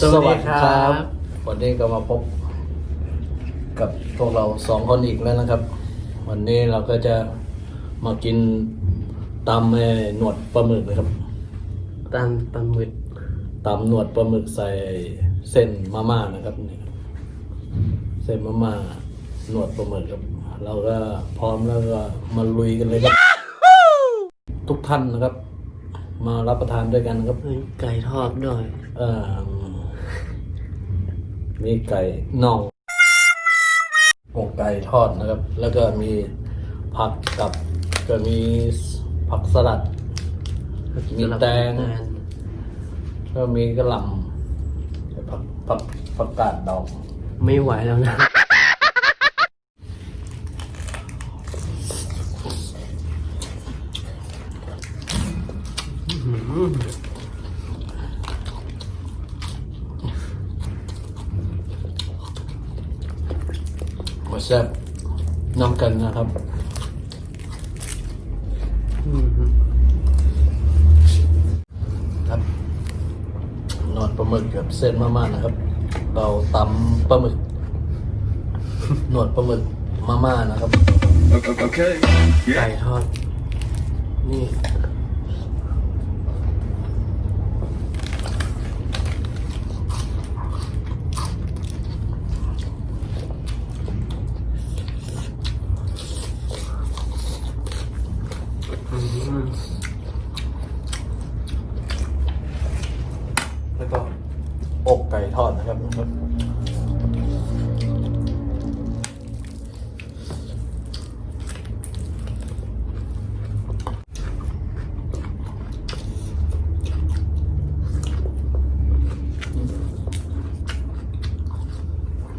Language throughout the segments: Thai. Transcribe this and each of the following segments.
สวัสดีครับ วันนี้ก็มาพบกับพวกเราสองคนอีกแล้วนะครับ วันนี้เราก็จะมากินตำไอ้หนวดปลาหมึกนะครับตามปลาหมึกตำหนวดปลาหมึกใส่เส้นมาม่านะครับนี่เส้นมาม่าหนวดปลาหมึกครับ เราก็พร้อมแล้วก็มาลุยกันเลยครับ ทุกท่านนะครับ มารับประทานด้วยกันครับเฮ้ยไก่ทอดด้วย เอ่อ มีไก่น่องอกไก่ทอดนะครับ แล้วก็มีผักกับก็มีผักสลัด มีแตงก็มีกระหล่ำผักผักผักกาดดองไม่ไหวแล้วนะ มาแซ่บน้ำกันนะครับครับหนวดปลาหมึกกับเส้นมาม่านะครับ เราตำปลาหมึกหนวดปลาหมึกมาม่านะครับ Okay. ไก่ทอดนี่ อืม แล้วก็ อกไก่ทอดนะครับ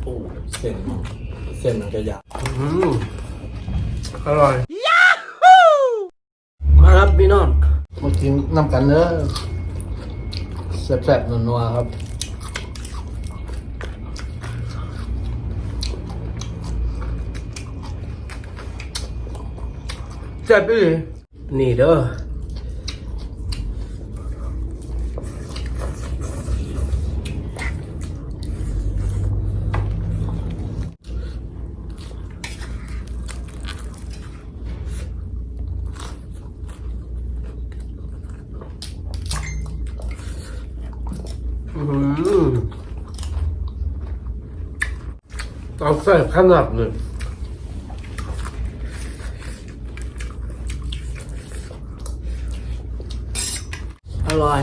โอ้เส้นเส้นมันก็ยาวอืมอร่อยมาครับพี่น้องมากินน้ำกันเนอะแซ่บๆนัวๆครับ แซ่บอีนี่เด้อเอาใส่ขนาดเลย อร่อย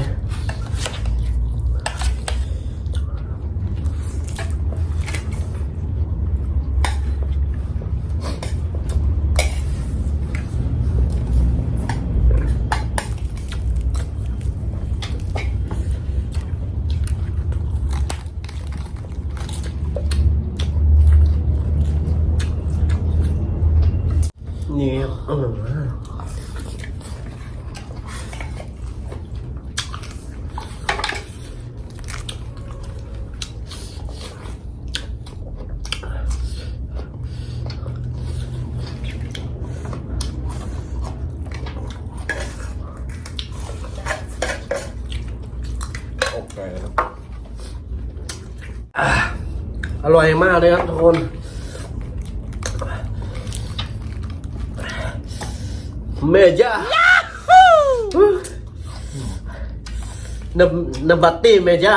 นี่อร่อยมาก อกไก่ครับ อร่อยมากเลยครับทุกคนเมจ้านับนับบัตตี้เมจ้า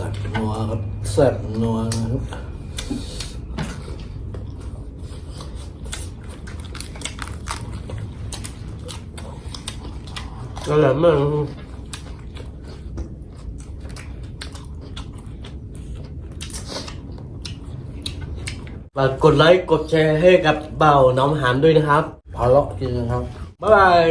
แซ่บนัวครับแซ่บนัวนะครับอร่อยมากฝากกดไลค์ กดแชร์ให้กับเบ่าวน้องหานด้วยนะครับพาเลาะกินนะครับ บ๊ายบาย